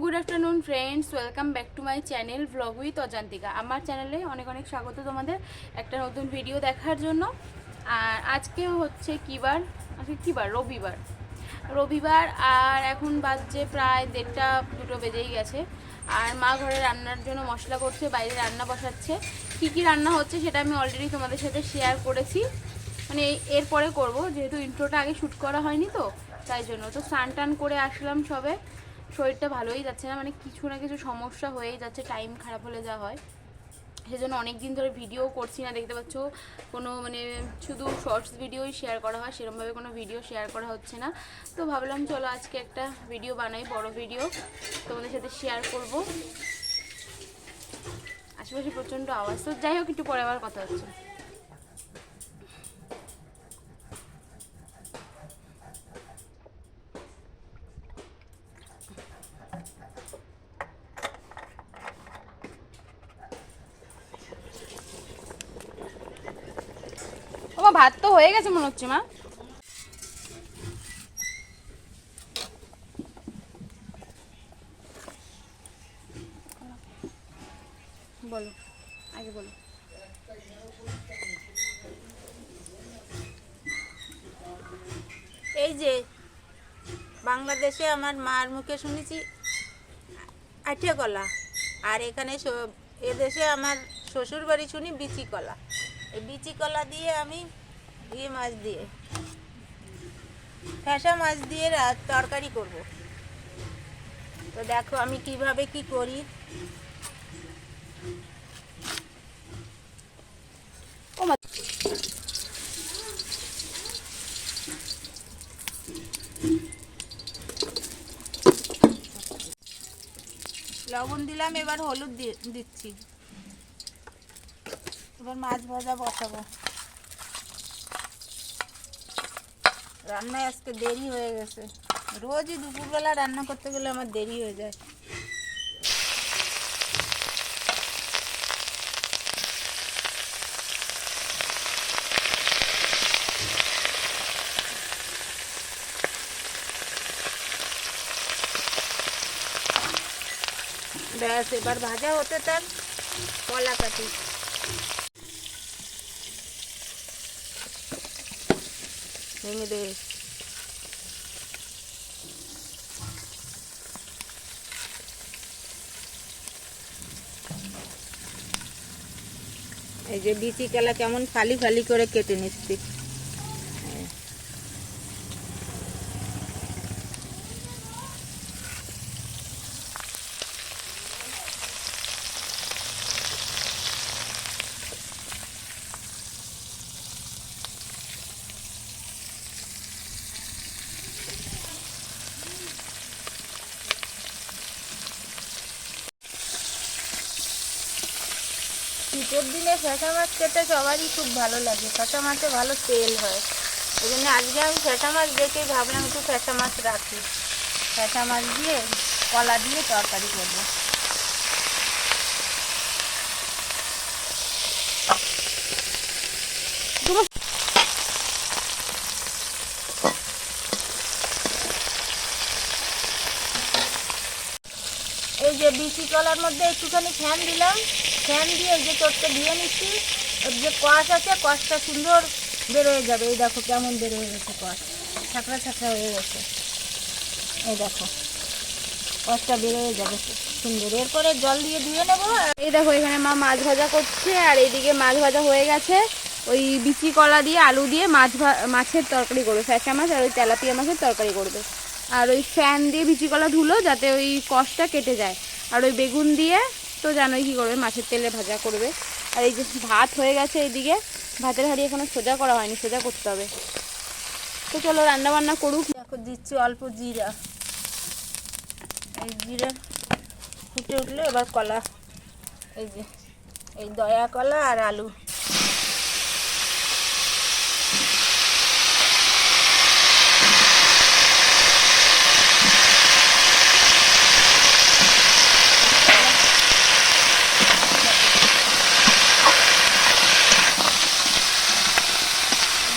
Good afternoon friends welcome back to my channel vlog with Ajantika আমার চ্যানেলে অনেক অনেক স্বাগত তোমাদের একটা নতুন ভিডিও দেখার জন্য। আর আজকে হচ্ছে কী বার? আজকে কী বার? রবিবার। রবিবার, আর এখন বাজছে প্রায় দেড়টা, দুটো বেজেই গেছে। আর মা ঘরে রান্নার জন্য মশলা করছে, বাইরে রান্না বসাচ্ছে। কী কী রান্না হচ্ছে সেটা আমি অলরেডি তোমাদের সাথে শেয়ার করেছি। মানে এরপরে করব, যেহেতু ইন্ট্রোটা আগে শ্যুট করা হয়নি তো, তাই জন্য। তো স্নান টান করে আসলাম সবে। শরীরটা ভালোই যাচ্ছে না মানে কিছু না কিছু সমস্যা হয়েই যাচ্ছে টাইম খারাপ হলে যা হয়। সেজন্য অনেক দিন ধরে ভিডিও করছি না, দেখতে পাচ্ছ? কোনো মানে শুধু শর্টস ভিডিওই শেয়ার করা হয় সেরকমভাবে কোনো ভিডিও শেয়ার করা হচ্ছে না। তো ভাবলাম চলো আজকে একটা ভিডিও বানাই, বড় ভিডিও তোমাদের সাথে শেয়ার করব। আশেপাশে প্রচণ্ড আওয়াজ, তো যাই হোক, একটু পরে আবার কথা হচ্ছে। ভাত তো হয়ে গেছে মনে হচ্ছে, মা। বলো, আগে বলো। এই যে, বাংলাদেশে আমার মার মুখে শুনেছি আঠিয়া কলা, আর এখানে এদেশে আমার শ্বশুর বাড়ি শুনি বিচি কলা। এই বিচি কলা দিয়ে আমি ইয়ে মাছ দিয়ে। ফ্যাসা মাছ দিয়ে তরকারি করব। তো দেখো আমি কীভাবে কি করি। লবণ দিলাম, এবার হলুদ দিচ্ছি। এবার মাছ ভাজা বসাবো। রান্নায় আজকে দেরি হয়ে গেছে। রোজই দুপুরবেলা রান্না করতে গেলে আমার দেরি হয়ে যায়। ব্যাস, এবার ভাজা হতে তার কলা কাটি ভেঙে দে এই যে বিচি কেলা কেমন ফালি ফালি করে কেটে নিচ্ছি। শীতের দিনে ফ্যাসা মাছ খেতে সবারই খুব ভালো লাগে। ফ্যাসা মাছে ভালো তেল হয়। ওই জন্য আজকে আমি ফ্যাসা মাছ দেখে ভাবলাম একটু ফ্যাসা মাছ রাখি। ফ্যাসা মাছ দিয়ে কলা দিয়ে তরকারি করব। এই যে বিচি কলার মধ্যে একটুখানি ফ্যান দিলাম। ফ্যান দিয়ে এই যে চটকে দিয়ে নিচ্ছি, ওর যে কষ আছে, কষটা সুন্দর বের হয়ে যাবে। এই দেখো কেমন বের হয়ে গেছে কষ। ছাকড়া ছাকড়া হয়ে গেছে। এই দেখো, কষটা হয়ে যাবে সুন্দর। এরপরে জল দিয়ে ধুয়ে নেব। এই দেখো, এখানে মা মাছ ভাজা করছে, আর এইদিকে মাছ ভাজা হয়ে গেছে। ওই বিচি কলা দিয়ে আলু দিয়ে মাছ মাছের তরকারি করবে। ফ্যাসা মাছ আর ওই তেলাপিয়া মাছের তরকারি করবে। আর ওই ফ্যান দিয়ে বিচি কলা ধুলো, যাতে ওই কষটা কেটে যায়। আর ওই বেগুন দিয়ে তো জানোই কী করবে, মাছের তেলে ভাজা করবে। আর এই যে ভাত হয়ে গেছে এইদিকে, ভাতের হাড়ি এখনও সোজা করা হয়নি, সোজা করতে হবে। তো চলো রান্না বান্না করুক। দেখো, দিচ্ছি অল্প জিরা। এই জিরা ফুটে উঠলে এবার কলা, এই যে, এই দয়া কলা আর আলু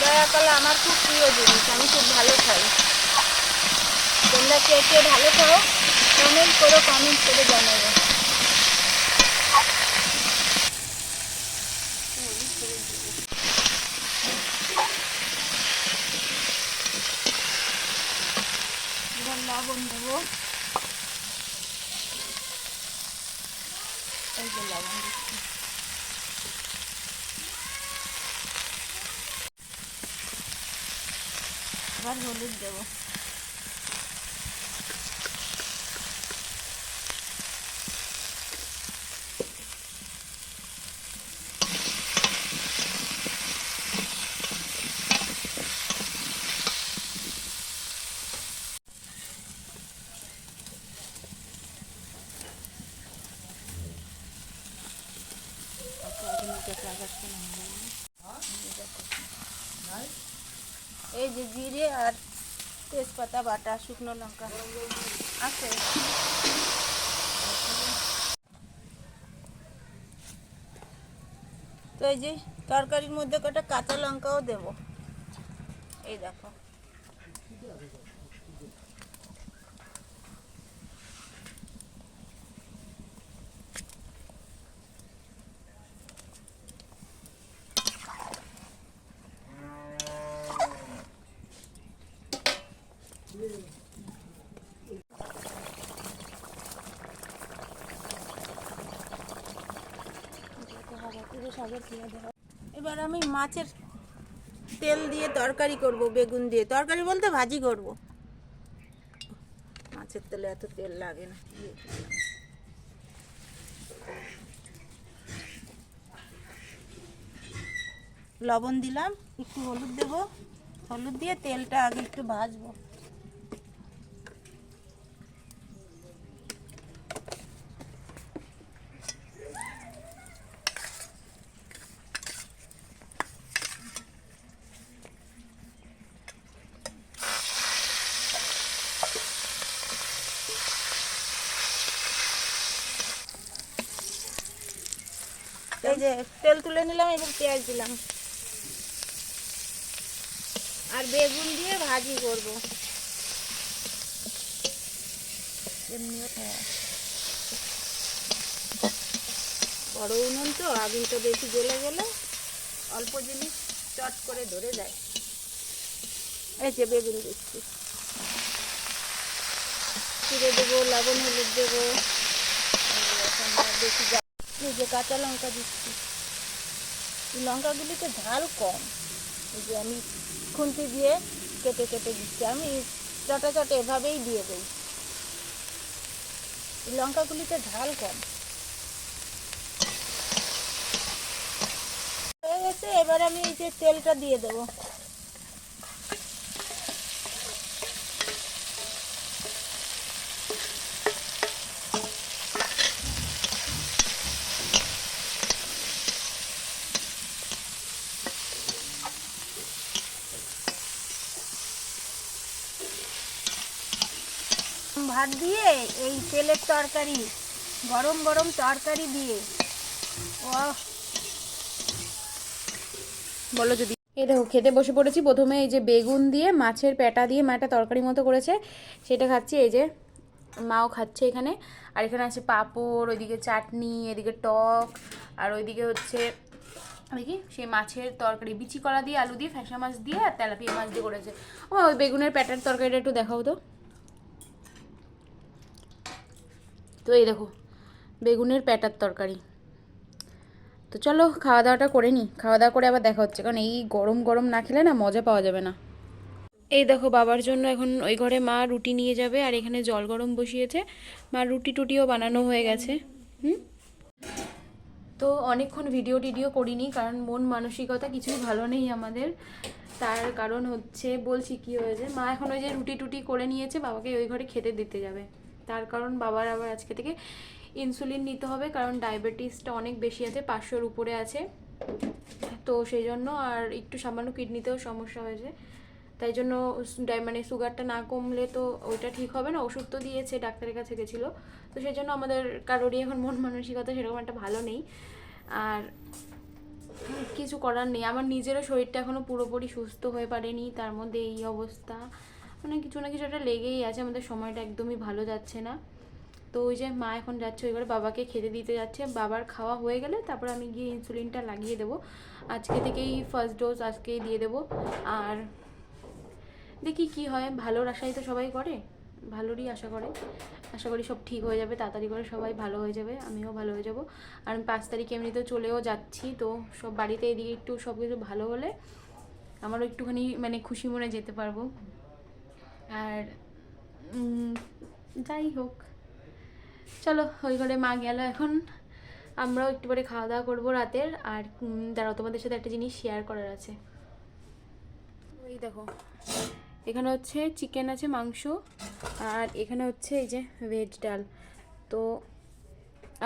দয়া কলা আমার খুব প্রিয় জিনিস, আমি খুব ভালো খাই। তোমরা কে কে ভালো খাও কমেন্ট করো কমেন্ট করে জানাব। লবণ দেবো এই দিচ্ছি এবার হলুদ দেব। দেবো এই যে জিরে আর তেজপাতা, বাটা, শুকনো লঙ্কা আছে। তো এই যে তরকারির মধ্যে কটা কাঁচা লঙ্কাও দেব। এই দেখো। এবার আমি মাছের তেল দিয়ে তরকারি করব, বেগুন দিয়ে। তরকারি বলতে ভাজি করব। মাছের তেলে এত তেল লাগে না। লবণ দিলাম, একটু হলুদ দেব। হলুদ দিয়ে তেলটা আগে একটু ভাজবো। এই যে তেল তুলে নিলাম, এবার পেঁয়াজ দিলাম। আর বেগুন দিয়ে ভাজি করব। এমনিও হ্যাঁ। বড় উনুন তো আগুনটা বেশি জ্বলে গেলে অল্প জিনিস চট করে ধরে যায়। এই যে বেগুন দিচ্ছি। চিড়ে দেবো, লবণ, হলুদ দেবো। বেশি এই যে কাঁচা লঙ্কা দিচ্ছি। লঙ্কাগুলিতে ঝাল কম। এই যে আমি খুন্তি দিয়ে কেটে কেটে দিচ্ছি। আমি চটা চটে এভাবেই দিয়ে দিই। লঙ্কাগুলিতে ঝাল কম। হয়ে গেছে, এবার আমি এই যে তেলটা দিয়ে দেবো। ভাত দিয়ে এই তেলের তরকারি, গরম গরম তরকারি দিয়ে। ও বলো যদি। এই দেখো, খেতে বসে পড়েছি। প্রথমে এই যে বেগুন দিয়ে, মাছের পেটা দিয়ে মা একটা তরকারি মতো করেছে। সেটা খাচ্ছি, এই যে মাও খাচ্ছে এখানে। আর এখানে আছে পাঁপড়, ওইদিকে চাটনি, এদিকে টক, আর ওইদিকে হচ্ছে দেখি সেই মাছের তরকারি, বিচি কলা দিয়ে, আলু দিয়ে, ফ্যাসা মাছ দিয়ে আর তেলাপিয়া মাছ দিয়ে করেছে। ও ওই বেগুনের প্যাটার তরকারিটা একটু দেখাও তো। তো এই দেখো, বেগুনের প্যাটার তরকারি। তো চলো খাওয়া দাওয়াটা করে নিই। খাওয়া দাওয়া করে আবার দেখা হচ্ছে, কারণ এই গরম গরম না খেলে না মজা পাওয়া যাবে না। এই দেখো, বাবার জন্য এখন ওই ঘরে মা রুটি নিয়ে যাবে, আর এখানে জল গরম বসিয়েছে। মা রুটি টুটিও বানানো হয়ে গেছে, হুম? তো অনেকক্ষণ ভিডিও টিডিও করিনি, কারণ মন মানসিকতা কিছুই ভালো নেই আমাদের। তার কারণ হচ্ছে, বলছি কি হয়েছে, মা এখন ওই যে রুটি টুটি করে নিয়েছে, বাবাকে ওই ঘরে খেতে দিতে যাবে। তার কারণ বাবার আবার আজকে থেকে ইনসুলিন নিতে হবে, কারণ ডায়াবেটিসটা অনেক বেশি আছে, পাঁচশোর উপরে আছে। তো সেই জন্য আর একটু সামান্য কিডনিতেও সমস্যা হয়েছে। তাই জন্য মানে সুগারটা না কমলে তো ওইটা ঠিক হবে না। ওষুধ তো দিয়েছে, ডাক্তারের কাছে গেছিল। তো সেই জন্য আমাদের কারোরই এখন মন মানসিকতা সেরকম একটা ভালো নেই। আর কিছু করার নেই। আমার নিজেরও শরীরটা এখনও পুরোপুরি সুস্থ হয়ে পারেনি। তার মধ্যে এই অবস্থা। মানে কিছু না কিছু একটা লেগেই আছে, আমাদের সময়টা একদমই ভালো যাচ্ছে না। তো ওই যে মা এখন যাচ্ছে, ওই ঘরে বাবাকে খেতে দিতে যাচ্ছে। বাবার খাওয়া হয়ে গেলে তারপর আমি গিয়ে ইনসুলিনটা লাগিয়ে দেবো। আজকে থেকেই ফার্স্ট ডোজ আজকেই দিয়ে দেবো। আর দেখি কি হয়, ভালোর আশাই তো সবাই করে, ভালোরই আশা করে। আশা করি সব ঠিক হয়ে যাবে, তাড়াতাড়ি করে সবাই ভালো হয়ে যাবে, আমিও ভালো হয়ে যাব। আর আমি পাঁচ তারিখে এমনিতেও চলেও যাচ্ছি, তো সব বাড়িতে এদিকে একটু সব কিছু ভালো হলে আমারও একটুখানি মানে খুশি মনে যেতে পারব। আর যাই হোক। চলো, ওই ঘরে মা গেল এখন। আমরাও একটু পরে খাওয়া দাওয়া করব রাতের। আর দাঁড়াও, তোমাদের সাথে একটা জিনিস শেয়ার করার আছে। ওই দেখো, এখানে হচ্ছে চিকেন আছে, মাংস। আর এখানে হচ্ছে এই যে ভেজ ডাল। তো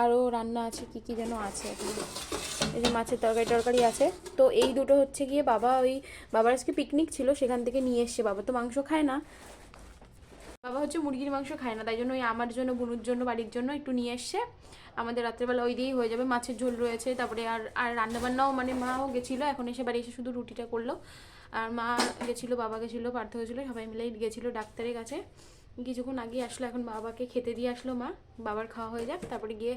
আরও রান্না আছে, কি কি যেন আছে। এই যে মাছের তরকারি টরকারি আছে। তো এই দুটো হচ্ছে গিয়ে বাবা ওই বাবার আজকে পিকনিক ছিল, সেখান থেকে নিয়ে এসছে। বাবা তো মাংস খায় না। বাবা হচ্ছে মুরগির মাংস খায় না, তাই জন্য ওই আমার জন্য, বুনুর জন্য, বাড়ির জন্য একটু নিয়ে এসছে। আমাদের রাত্রেবেলা ওই দিয়েই হয়ে যাবে, মাছের ঝোল রয়েছে, তারপরে আর আর রান্নাবান্নাও মানে মাও গেছিল, এখন এসে বাড়ি এসে শুধু রুটিটা করল। আর মা গেছিল, বাবা গেছিল, পার্থ গেছিল, সবাই মিলেই গেছিল ডাক্তারের কাছে। কিছুক্ষণ আগে আসলো, এখন বাবাকে খেতে দিয়ে আসলো মা, বাবার খাওয়া হয়ে যাক, তারপরে গিয়ে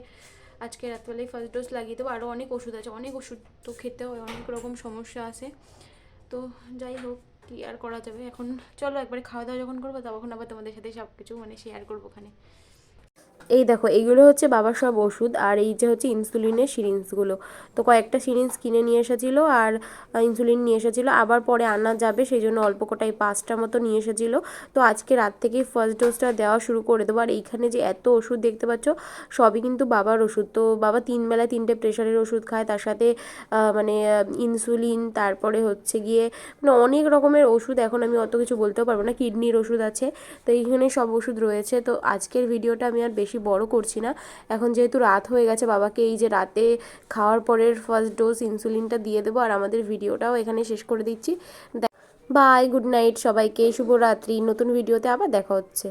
আজকে রাত্রেবেলায় ফার্স্ট ডোজ লাগিয়ে দেবো। আরও অনেক ওষুধ আছে, অনেক ওষুধ তো খেতে হয়, অনেক রকম সমস্যা আছে। তো যাই হোক কি আর করা যাবে? এখন চলো একবার খাওয়া দাওয়া যখন করব, তখন আবার তোমাদের সাথে সব কিছু মানে শেয়ার করব ওখানে। এই দেখো, এইগুলো হচ্ছে বাবার সব ওষুধ আর এই যে হচ্ছে ইনসুলিনের সিরিঞ্জগুলো তো কয়েকটা সিরিঞ্জ কিনে নিয়ে এসেছিল আর ইনসুলিন নিয়ে এসেছিল। আবার পরে আনা যাবে সেই জন্য অল্প কটাই পাঁচটা মতো নিয়ে এসেছিল। তো আজকে রাত থেকেই ফার্স্ট ডোজটা দেওয়া শুরু করে দেবো। আর এইখানে যে এত ওষুধ দেখতে পাচ্ছ, সবই কিন্তু বাবার ওষুধ। তো বাবা তিন বেলায় তিনটে প্রেশারের ওষুধ খায়, তার সাথে মানে ইনসুলিন, তারপরে হচ্ছে গিয়ে মানে অনেক রকমের ওষুধ। এখন আমি অত কিছু বলতেও পারব না, কিডনির ওষুধ আছে। তো এইখানে সব ওষুধ রয়েছে। তো আজকের ভিডিওটা আমি আর বেশি বড় করছি না। এখন যেহেতু রাত হয়ে গেছে, বাবাকে এই যে রাতে খাওয়ার পরের ফার্স্ট ডোজ ইনসুলিনটা দিয়ে দেবো আর আমাদের ভিডিওটাও এখানে শেষ করে দিচ্ছি। বাই গুড নাইট সবাইকে, শুভরাত্রি। নতুন ভিডিওতে আবার দেখা হচ্ছে।